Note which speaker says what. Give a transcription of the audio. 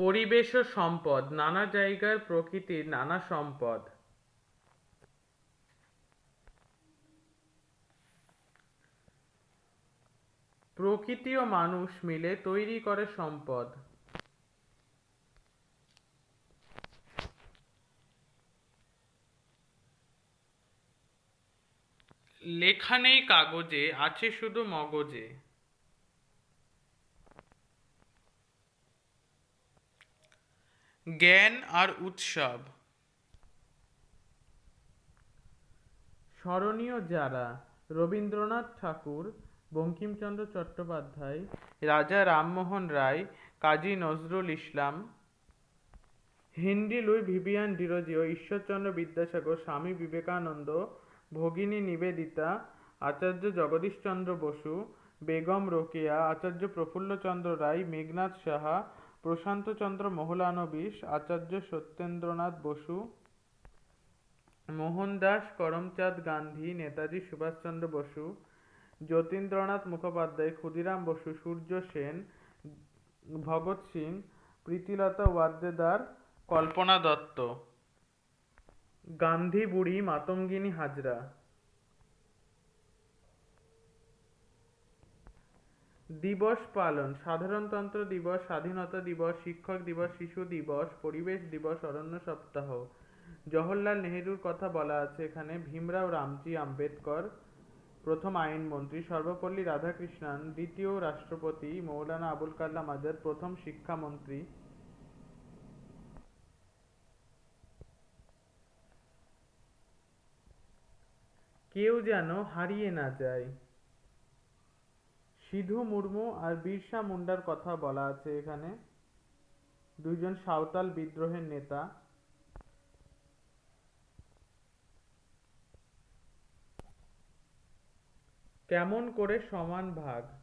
Speaker 1: পরিবেশ ও সম্পদ, নানা জায়গার প্রকৃতির নানা সম্পদ। প্রকৃতি ও মানুষ মিলে তৈরি করে সম্পদ। লেখা নেই কাগজে, আছে শুধু মগজে। জ্ঞান আর উৎসব। স্মরণীয় যারা, Rabindranath Thakur, Bankimchandra Chattopadhyay, Raja Rammohan Roy, Kazi Nazrul Islam Henry Louis Vivian Derozio Ishwarchandra Vidyasagar, Swami Vivekananda, ভগিনী নিবেদিতা, আচার্য জগদীশচন্দ্র বসু, বেগম রোকেয়া, আচার্য প্রফুল্লচন্দ্র রায়, মেঘনাথ সাহা প্রশান্তচন্দ্র মহলানবিশ, আচার্য সত্যেন্দ্রনাথ বসু মোহনদাস করমচাঁদ গান্ধী, নেতাজি সুভাষচন্দ্র বসু, যতীন্দ্রনাথ মুখোপাধ্যায়, ক্ষুদিরাম বসু, সূর্য সেন, ভগৎ সিং, প্রীতিলতা ওয়াদ্দেদার, কল্পনা দত্ত, গান্ধী বুড়ি, মাতঙ্গিনী হাজরা। দিবস পালন। সাধারণতন্ত্র দিবস, স্বাধীনতা দিবস, শিক্ষক দিবস, শিশু দিবস, পরিবেশ দিবস, অরণ্য সপ্তাহ। জওহরলাল নেহেরুর কথা বলা আছে এখানে। ভীমরাও রামজি আম্বেদকর প্রথম আইনমন্ত্রী সর্বপল্লী রাধাকৃষ্ণন, দ্বিতীয় রাষ্ট্রপতি মৌলানা আবুল কালাম আজাদ প্রথম শিক্ষামন্ত্রী কেউ যেন হারিয়ে না যায়। সিধু মুর্মু আর বিরসা মুন্ডার কথা বলা আছে এখানে। দুইজন সাঁওতাল বিদ্রোহের নেতা। কেমন করে সমান ভাগ?